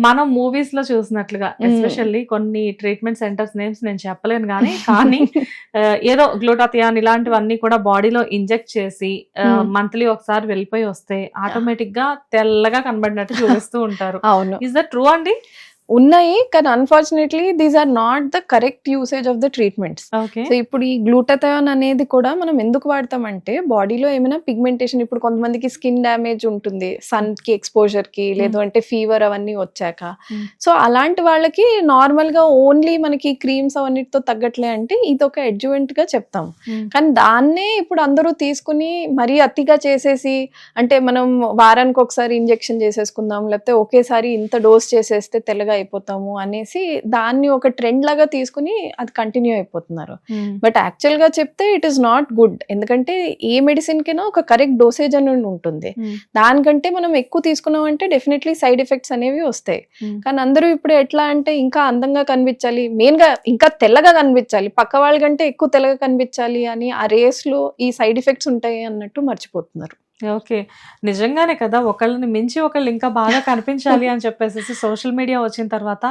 మనం మూవీస్లో చూసినట్లుగా. ఎస్పెషల్లీ కొన్ని ట్రీట్మెంట్ సెంటర్స్ నేమ్స్ నేను చెప్పలేను కానీ కానీ ఆ, ఏదో గ్లూటాథియాన్ ఇలాంటివన్నీ కూడా బాడీలో ఇంజెక్ట్ చేసి. మంత్లీ ఒకసారి వెళ్ళిపోయి వస్తే ఆటోమేటిక్గా తెల్లగా కనబడినట్టు చూపిస్తూ ఉంటారు అవును ఇస్ దట్ ట్రూ అండి ఉన్నాయి కానీ unfortunately these are not the correct usage of the treatments so ఇప్పుడు ఈ గ్లూటథయాన్ అనేది కూడా మనం ఎందుకు వాడతామంటే బాడీలో ఏమైనా పిగ్మెంటేషన్ ఇప్పుడు కొంతమందికి స్కిన్ డ్యామేజ్ ఉంటుంది సన్కి ఎక్స్పోజర్కి లేదు అంటే ఫీవర్ అవన్నీ వచ్చాక. Hmm. సో అలాంటి వాళ్ళకి నార్మల్గా ఓన్లీ మనకి క్రీమ్స్ అవన్నిటితో తగ్గట్లే అంటే ఇది ఒక ఎడ్జువెంట్గా చెప్తాం. కానీ దాన్నే ఇప్పుడు అందరూ తీసుకుని మరీ అతిగా చేసేసి అంటే మనం వారానికి ఒకసారి ఇంజెక్షన్ చేసేసుకుందాం లేకపోతే ఒకేసారి ఇంత డోస్ చేసేస్తే తెల్లగా అయిపోతాము అనేసి దాన్ని ఒక ట్రెండ్ లాగా తీసుకుని అది కంటిన్యూ అయిపోతున్నారు. బట్ యాక్చువల్గా చెప్తే ఇట్ ఈస్ నాట్ గుడ్ ఎందుకంటే ఏ మెడిసిన్ కైనా ఒక కరెక్ట్ డోసేజ్ అని ఉంటుంది. దానికంటే మనం ఎక్కువ తీసుకున్నాం అంటే డెఫినెట్లీ సైడ్ ఎఫెక్ట్స్ అనేవి వస్తాయి. కానీ అందరూ ఇప్పుడు ఎట్లా అంటే ఇంకా అందంగా కనిపించాలి మెయిన్గా ఇంకా తెల్లగా కనిపించాలి పక్క వాళ్ళకంటే ఎక్కువ తెల్లగా కనిపించాలి అని ఆ రేస్లో ఈ సైడ్ ఎఫెక్ట్స్ ఉంటాయి అన్నట్టు మర్చిపోతున్నారు. ఓకే. నిజంగానే కదా ఒకళ్ళని మించి ఒకళ్ళు ఇంకా బాగా కనిపించాలి అని చెప్పేసి సోషల్ మీడియా వచ్చిన తర్వాత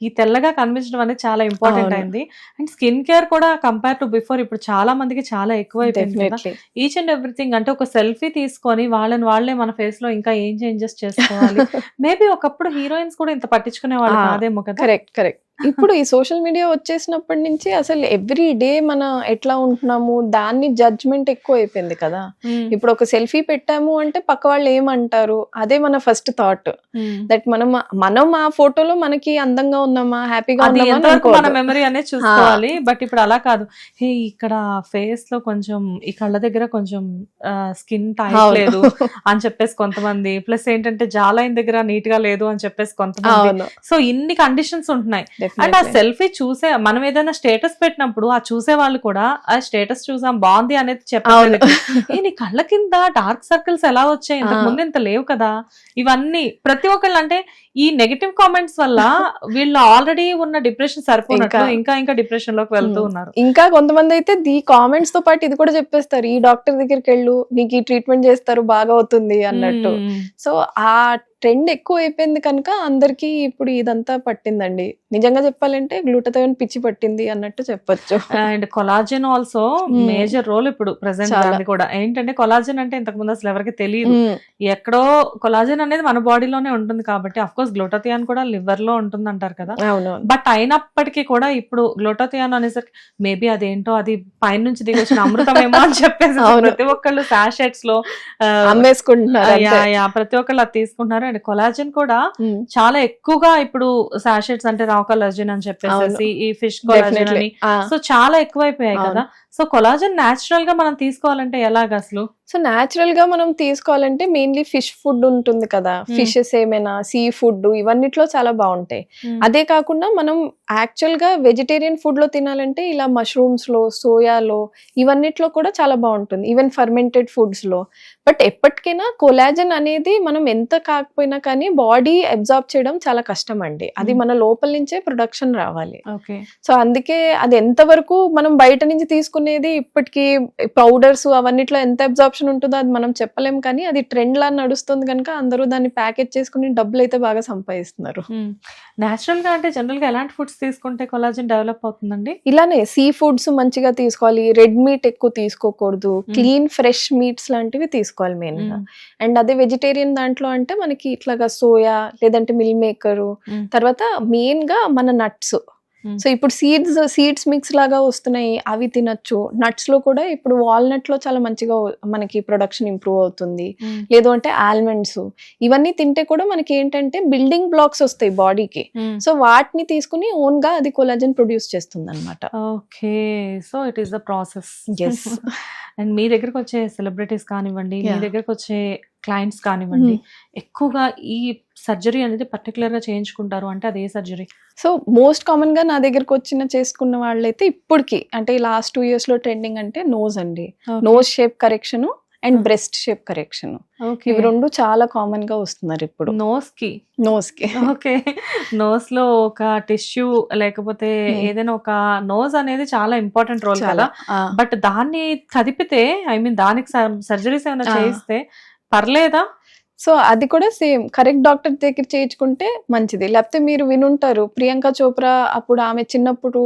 ఈ తెల్లగా కనిపించడం అనేది చాలా ఇంపార్టెంట్. అయింది. అండ్ స్కిన్ కేర్ కూడా కంపేర్ టు బిఫోర్ ఇప్పుడు చాలా మందికి చాలా ఎక్కువ అయిపోయింది కదా ఈచ్ అండ్ ఎవ్రీథింగ్ అంటే ఒక సెల్ఫీ తీసుకొని వాళ్ళని వాళ్ళే మన ఫేస్లో ఇంకా ఏం చేంజెస్ చేసుకోవాలి. మేబీ ఒకప్పుడు హీరోయిన్స్ కూడా ఇంత పట్టించుకునే వాళ్ళు కాదేమో కదా. Correct correct. ఇప్పుడు ఈ సోషల్ మీడియా వచ్చేసినప్పటి నుంచి అసలు ఎవ్రీ డే మన ఎట్లా ఉంటున్నాము? దాన్ని జడ్జ్మెంట్ ఎక్కువ అయిపోయింది కదా. ఇప్పుడు ఒక సెల్ఫీ పెట్టాము అంటే పక్క వాళ్ళు ఏమంటారు? అదే మన ఫస్ట్ థాట్. దట్ మనం మనం ఆ ఫోటోలో మనకి అందంగా ఉన్నామా? హ్యాపీగా మన. మెమరీ అనేది చూసుకోవాలి. బట్ ఇప్పుడు అలా కాదు. హే ఇక్కడ ఫేస్లో కొంచెం ఈ కళ్ళ దగ్గర కొంచెం స్కిన్ టైట్. లేదు అని చెప్పేసి కొంతమంది. ప్లస్ ఏంటంటే జాలైన్ దగ్గర నీట్గా లేదు అని చెప్పేసి కొంతమంది. సో ఇన్ని కండిషన్స్ ఉంటున్నాయి. అండ్ ఆ. సెల్ఫీ చూసే మనం ఏదైనా స్టేటస్ పెట్టినప్పుడు ఆ చూసే వాళ్ళు కూడా ఆ స్టేటస్ చూసాం బాగుంది అనేది చెప్పాలి నీ కళ్ళ కింద డార్క్ సర్కిల్స్ ఎలా వచ్చాయి ఇంతకు. ముందు ఇంత లేవు కదా ఇవన్నీ ప్రతి ఒక్కళ్ళు అంటే ఈ నెగటివ్ కామెంట్స్ వల్ల వీళ్ళు ఆల్రెడీ ఉన్న డిప్రెషన్ సరిపోయినట్లు ఇంకా- ఇంకా డిప్రెషన్లోకి వెళ్తూ. ఉన్నారు. ఇంకా కొంతమంది అయితే ఈ కామెంట్స్తో పాటు ఇది కూడా చెప్పేస్తారు ఈ డాక్టర్ దగ్గరికి వెళ్ళు నీకు ఈ ట్రీట్మెంట్ చేస్తారు బాగా అవుతుంది అన్నట్టు. సో ఆ ట్రెండ్ ఎక్కువ అయిపోయింది కనుక అందరికి ఇప్పుడు ఇదంతా పట్టిందండి. నిజంగా చెప్పాలంటే గ్లూటథయోన్ పిచ్చి పట్టింది అన్నట్టు చెప్పొచ్చు. And collagen also. Major role ఇప్పుడు ప్రెసెంట్ కూడా. ఏంటంటే కొలాజన్ అంటే ఇంతకు ముందు అసలు ఎవరికి తెలియదు. ఎక్కడో కొలాజన్ అనేది మన బాడీలోనే ఉంటుంది కాబట్టి అఫ్ కోర్స్ గ్లూటథియాన్ కూడా లివర్లో ఉంటుంది అంటారు కదా బట్ అయినప్పటికీ కూడా ఇప్పుడు గ్లూటోథియాన్ అనేసరికి మేబీ అదేంటో అది పైన నుంచి దిగొచ్చిన అమృతమేమో అని చెప్పేసి. ప్రతి ఒక్కళ్ళు సాషెట్స్లో అమ్మేసుకుంటున్నారు ప్రతి ఒక్కళ్ళు అది తీసుకుంటున్నారు. అండ్ కొలాజన్ కూడా చాలా ఎక్కువగా ఇప్పుడు సాషెట్స్ అంటే రా కొలాజన్ అని చెప్పేసి ఈ ఫిష్ కొలాజన్. అని. సో చాలా ఎక్కువైపోయాయి. కదా. సో కొలాజన్ నాచురల్గా మనం తీసుకోవాలంటే ఎలాగ అసలు? సో న్యాచురల్గా మనం తీసుకోవాలంటే మెయిన్లీ ఫిష్ ఫుడ్ ఉంటుంది కదా. ఫిషెస్ ఏమైనా సీ ఫుడ్ ఇవన్నిట్లో చాలా బాగుంటాయి అదే కాకుండా మనం యాక్చువల్గా వెజిటేరియన్ ఫుడ్లో తినాలంటే ఇలా మష్రూమ్స్లో సోయాలో ఇవన్నిట్లో కూడా చాలా బాగుంటుంది ఈవెన్ ఫర్మెంటెడ్ ఫుడ్స్లో బట్ ఎప్పటికైనా కొలాజన్ అనేది మనం ఎంత కాకపోయినా కానీ బాడీ అబ్జార్బ్ చేయడం చాలా కష్టం అండి. అది. మన లోపల నుంచే ప్రొడక్షన్ రావాలి. ఓకే. సో అందుకే అది ఎంతవరకు మనం బయట నుంచి తీసుకునేది ఇప్పటికి పౌడర్స్ అవన్నిట్లో ఎంత అబ్జార్ప్షన్ ఉంటుందో అది మనం చెప్పలేం కానీ అది ట్రెండ్ లా నడుస్తుంది కనుక అందరూ దాన్ని ప్యాకేజ్ చేసుకుని డబ్బులు అయితే బాగా సంపాదిస్తున్నారు. నాచురల్గా అంటే జనరల్గా ఎలాంటి ఫుడ్స్ తీసుకుంటే కొలాజన్ డెవలప్ అవుతుందండి ఇలానే సీ ఫుడ్స్ మంచిగా తీసుకోవాలి రెడ్ మీట్ ఎక్కువ తీసుకోకూడదు క్లీన్ ఫ్రెష్ మీట్స్ లాంటివి తీసుకోవాలి మెయిన్గా అండ్ అదే వెజిటేరియన్ దాంట్లో అంటే మనకి ఇట్లాగా సోయా లేదంటే మిల్ మేకరు. తర్వాత మెయిన్గా మన నట్స్. సో ఇప్పుడు సీడ్స్ సీడ్స్ మిక్స్ లాగా వస్తున్నాయి అవి తినొచ్చు. నట్స్లో కూడా ఇప్పుడు వాల్నట్లో చాలా మంచిగా మనకి ప్రొడక్షన్ ఇంప్రూవ్ అవుతుంది. లేదు అంటే ఆల్మండ్స్ ఇవన్నీ తింటే కూడా మనకి ఏంటంటే బిల్డింగ్ బ్లాక్స్ వస్తాయి బాడీకి సో వాటిని తీసుకుని ఓన్గా అది కొలాజన్ ప్రొడ్యూస్ చేస్తుంది అనమాట okay so it is the process and మీ దగ్గరకు వచ్చే సెలబ్రిటీస్ కానివ్వండి మీ. దగ్గరకు వచ్చే క్లయింట్స్ కానివ్వండి ఎక్కువగా ఈ సర్జరీ అనేది పర్టికులర్గా చేయించుకుంటారు అంటే అది సర్జరీ సో మోస్ట్ కామన్గా నా దగ్గరకు వచ్చిన చేసుకున్న వాళ్ళైతే ఇప్పటికి అంటే లాస్ట్ టూ ఇయర్స్లో ట్రెండింగ్ అంటే నోజ్ అండి. Nose shape correction and. Breast shape correction ఇవి రెండు చాలా కామన్గా వస్తున్నారు ఇప్పుడు. నోస్కి నోస్కి ఓకే నోస్లో ఒక టిష్యూ లేకపోతే Hmm. ఏదైనా ఒక నోస్ అనేది చాలా ఇంపార్టెంట్ రోల్ కదా. బట్ దాన్ని కదిపితే ఐ మీన్ దానికి సర్జరీస్ ఏమైనా. చేయిస్తే పర్లేదా? సో అది కూడా సేమ్. కరెక్ట్ డాక్టర్ దగ్గర చేయించుకుంటే మంచిది. లేకపోతే మీరు వినుంటారు. ప్రియాంక చోప్రా అప్పుడు ఆమె చిన్నప్పుడు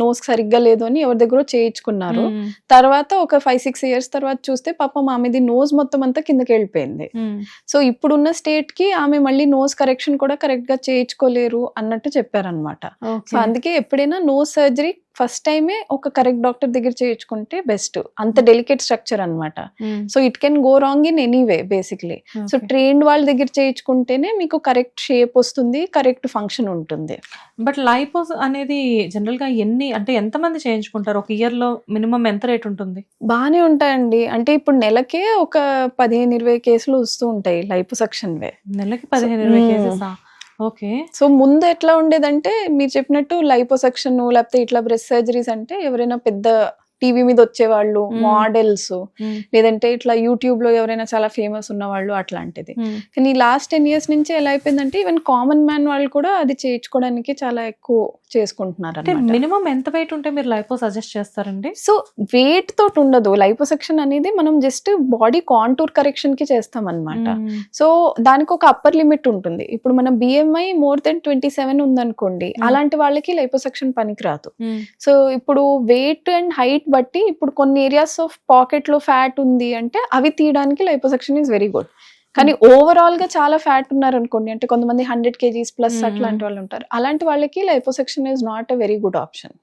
నోస్ సరిగ్గా లేదు అని ఎవరి దగ్గర చేయించుకున్నారు. తర్వాత ఒక ఫైవ్ సిక్స్ ఇయర్స్ తర్వాత చూస్తే పాపం ఆమెది నోస్ మొత్తం అంతా కిందకి వెళ్ళిపోయింది. సో ఇప్పుడున్న స్టేట్కి ఆమె మళ్ళీ నోస్ కరెక్షన్ కూడా కరెక్ట్గా చేయించుకోలేరు అన్నట్టు చెప్పారనమాట సో. అందుకే ఎప్పుడైనా నోస్ సర్జరీ ఫస్ట్ టైమే ఒక కరెక్ట్ డాక్టర్ దగ్గర చేయించుకుంటే బెస్ట్. అంత డెలికేట్ స్ట్రక్చర్ అన్నమాట. మ్మ్. So it can go wrong in anyway basically so. Trained వాళ్ళ దగ్గర చేయించుకుంటేనే మీకు కరెక్ట్ షేప్ వస్తుంది కరెక్ట్ ఫంక్షన్ ఉంటుంది. బట్ లైపోస్ అనేది జనరల్గా ఎన్ని అంటే ఎంత మంది చేయించుకుంటారు? ఒక ఇయర్లో మినిమం ఎంత రేట్ ఉంటుంది? బాగానే ఉంటాయండి. అంటే ఇప్పుడు నెలకే ఒక పదిహేను ఇరవై కేసులు వస్తూ ఉంటాయి లైపోసక్షన్ వే. నెలకి పదిహేను ఇరవై మ్మ్. కేసెస్? ఓకే. సో ముందు ఎట్లా ఉండేదంటే మీరు చెప్పినట్టు లైపోసెక్షన్ లేకపోతే ఇట్లా బ్రెస్ట్ సర్జరీస్ అంటే ఎవరైనా పెద్ద టీవీ మీద వచ్చేవాళ్ళు. మోడల్స్. లేదంటే ఇట్లా యూట్యూబ్లో ఎవరైనా చాలా ఫేమస్ ఉన్న వాళ్ళు అట్లాంటిది. కానీ లాస్ట్ టెన్ ఇయర్స్ నుంచి ఎలా అయిపోయిందంటే ఈవెన్ కామన్ మ్యాన్ వాళ్ళు కూడా అది చేయించుకోవడానికి చాలా ఎక్కువ చేసుకుంటున్నారు మినిమం ఎంత వెయిట్ ఉంటే మీరు లైపో సజెస్ట్ చేస్తారండి సో వెయిట్ తోటి ఉండదు లైపోసెక్షన్ అనేది మనం జస్ట్ బాడీ కాంటూర్ కరెక్షన్కి చేస్తాం అనమాట. సో దానికి ఒక అప్పర్ లిమిట్ ఉంటుంది ఇప్పుడు మన BMI more than twenty seven ఉందనుకోండి. అలాంటి వాళ్ళకి లైపోసెక్షన్ పనికిరాదు. సో ఇప్పుడు వెయిట్ అండ్ హైట్ బట్టి ఇప్పుడు కొన్ని ఏరియాస్ ఆఫ్ పాకెట్లో ఫ్యాట్ ఉంది అంటే అవి తీయడానికి లైపోసెక్షన్ ఈజ్ వెరీ గుడ్ కానీ ఓవరాల్గా చాలా ఫ్యాట్ ఉన్నారు అనుకోండి అంటే కొంతమంది హండ్రెడ్ కేజీస్ ప్లస్. అట్లాంటి వాళ్ళు ఉంటారు అలాంటి వాళ్ళకి liposuction is not a very good option.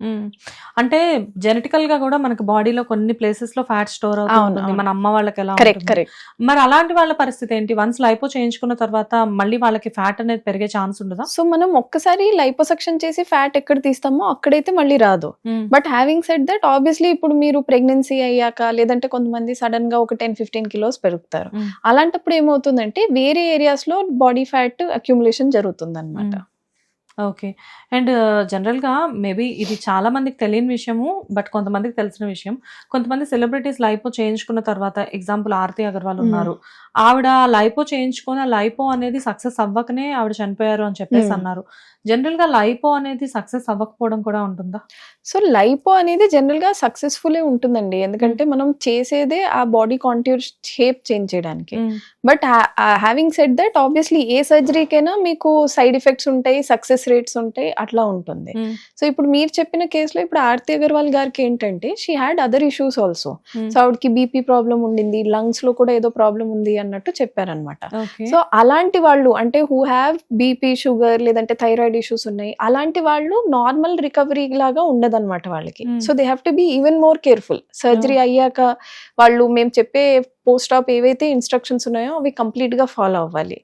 అంటే జెనెటికల్గా కూడా మనకి బాడీలో కొన్ని ప్లేసెస్లో ఫ్యాట్ స్టోర్ అవుతుంది. మన అమ్మ వాళ్ళకి ఎలా కరెక్ట్? కరెక్ట్ మరి అలాంటి వాళ్ళ పరిస్థితి ఏంటి వన్స్ లైపో చేయించుకున్న తర్వాత మళ్ళీ వాళ్ళకి ఫ్యాట్ అనేది పెరిగే ఛాన్స్ ఉండదా సో మనం ఒక్కసారి లైపోసెక్షన్ చేసి ఫ్యాట్ ఎక్కడ తీస్తామో అక్కడైతే మళ్ళీ రాదు. But having set that obviously ఇప్పుడు మీరు ప్రెగ్నెన్సీ అయ్యాక లేదంటే కొంతమంది సడన్గా ఒక టెన్ ఫిఫ్టీన్ కిలోస్ పెరుగుతారు. అలాంటప్పుడు ఏమవుతుందంటే వేరే ఏరియాస్లో బాడీ ఫ్యాట్ అక్యుములేషన్ జరుగుతుంది అనమాట ఓకే. అండ్ జనరల్గా మేబీ ఇది చాలా మందికి తెలియని విషయము బట్ కొంతమందికి తెలిసిన విషయం. కొంతమంది సెలబ్రిటీస్ లైపో చేయించుకున్న తర్వాత ఎగ్జాంపుల్ ఆరతి అగర్వాల్ ఉన్నారు. ఆవిడ లైపో చేయించుకొని ఆ లైపో అనేది సక్సెస్ అవ్వకనే ఆవిడ చనిపోయారు అని చెప్పేసి. అన్నారు. జనరల్గా లైపో అనేది సక్సెస్ అవ్వకపోవడం కూడా ఉంటుందా? సో లైపో అనేది జనరల్గా సక్సెస్ఫుల్ ఉంటుందండి. ఎందుకంటే మనం చేసేదే ఆ బాడీ కాంట్యూర్ షేప్ చేంజ్ చేయడానికి. But having set that obviously ఏ సర్జరీకైనా మీకు సైడ్ ఎఫెక్ట్స్ ఉంటాయి సక్సెస్ రేట్స్ ఉంటాయి అట్లా ఉంటుంది. Hmm. సో ఇప్పుడు మీరు చెప్పిన కేసులో ఇప్పుడు ఆర్తి అగర్వాల్ గారికి ఏంటంటే she had other issues also Hmm. So ఆవిడకి బీపీ ప్రాబ్లం ఉండింది లంగ్స్లో కూడా ఏదో ప్రాబ్లం ఉంది అన్నట్టు చెప్పారనమాట సో అలాంటి వాళ్ళు అంటే హూ హ్యావ్ బీపీ షుగర్ లేదంటే థైరాయిడ్ ఇష్యూస్ ఉన్నాయి అలాంటి వాళ్ళు నార్మల్ రికవరీ లాగా ఉండదన్నమాట వాళ్ళకి. Hmm. So they have to be even more careful surgery అయ్యాక వాళ్ళు మేము చెప్పే పోస్ట్ ఆప్ ఏవైతే ఇన్స్ట్రక్షన్స్ ఉన్నాయో అవి కంప్లీట్గా ఫాలో అవ్వాలి.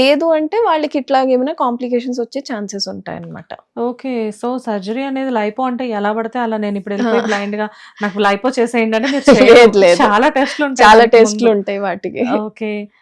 లేదు అంటే వాళ్ళకి ఇట్లాగేమైనా కాంప్లికేషన్స్ వచ్చే ఛాన్సెస్ ఉంటాయి అనమాట ఓకే సో సర్జరీ అనేది లైపో అంటే ఎలా పడితే అలా నేను ఇప్పుడు బ్లైండ్ గా నాకు లైపో చేసేయండి అంటే. చాలా టెస్ట్లు ఉంటాయి చాలా టెస్ట్లు. ఉంటాయి వాటికి. Okay